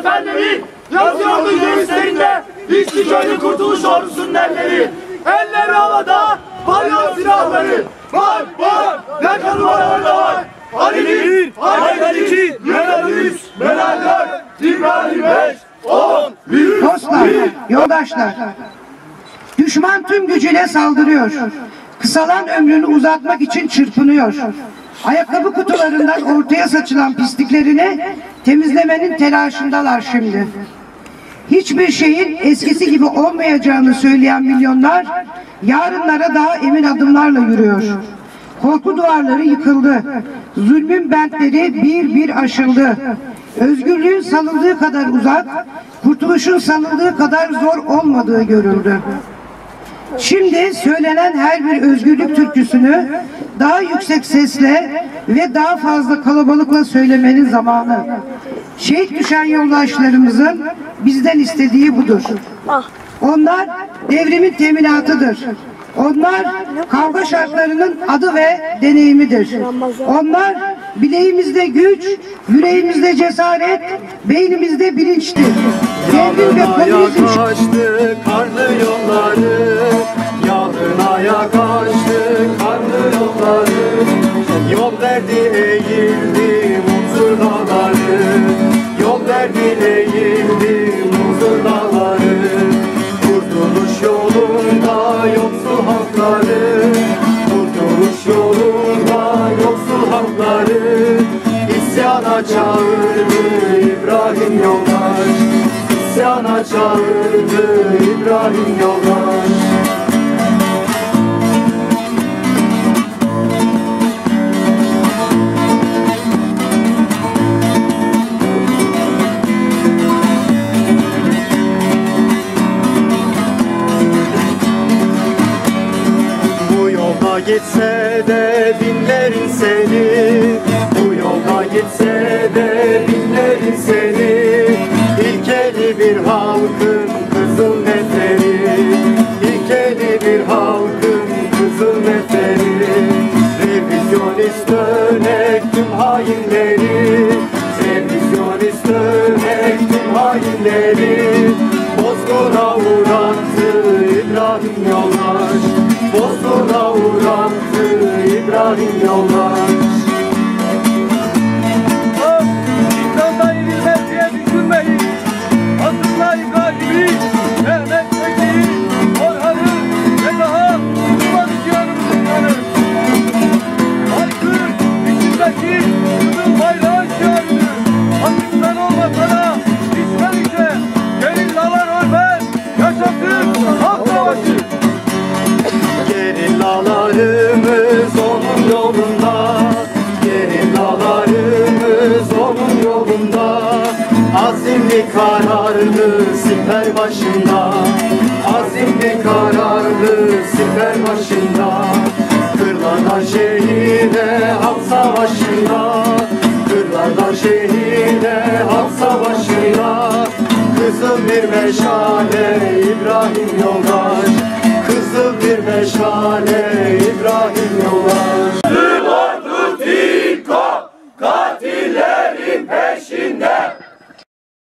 siperleri Yazıyordu göğüslerinde İşçi köylü kurtuluş ordusunun elleri. Elleri havada Palyon silahları. Var var Ne kanı var. Orada var Ali bir Haydar iki Meral üç Meral dört İbrahim beş On Bir. Dostlar, yoldaşlar, düşman tüm gücüyle saldırıyor. Kısalan ömrünü uzatmak için çırpınıyor. Ayakkabı kutularından ortaya saçılan pisliklerini temizlemenin telaşındalar şimdi. Hiçbir şeyin eskisi gibi olmayacağını söyleyen milyonlar yarınlara daha emin adımlarla yürüyor. Korku duvarları yıkıldı. Zulmün bentleri bir bir aşıldı. Özgürlüğün sanıldığı kadar uzak, kurtuluşun sanıldığı kadar zor olmadığı görüldü. Şimdi söylenen her bir özgürlük türküsünü daha yüksek sesle ve daha fazla kalabalıkla söylemenin zamanı. Şehit düşen yoldaşlarımızın bizden istediği budur. Onlar devrimin teminatıdır. Onlar kavga şartlarının adı ve deneyimidir. Onlar bileğimizde güç, yüreğimizde cesaret, beynimizde bilinçtir. Devrim ve komünizm Eğildi muzur dağları. Yol verdi eğildi muzur dağları. Kurtuluş yolunda yoksul halkları. Kurtuluş yolunda yoksul halkları. İsyana çağırdı İbrahim yoldaş. İsyana çağırdı İbrahim yoldaş yolda gitse de binlerin seni. Bu yolda gitse de binlerin seni. İlkeli bir halkın kızıl neferi İlkeli bir halkın kızıl neferi Revizyonist dönek tüm hainleri. Revizyonist dönek tüm hainleri. Bozguna uğrattı İbrahim Yoldaş Azimli kararlı siper başında. Azimli kararlı siper başında. Kırlardan şehire halk savaşında. Kırlardan şehire halk savaşında. Kızıl bir meşale İbrahim yoldaş. Kızıl bir meşale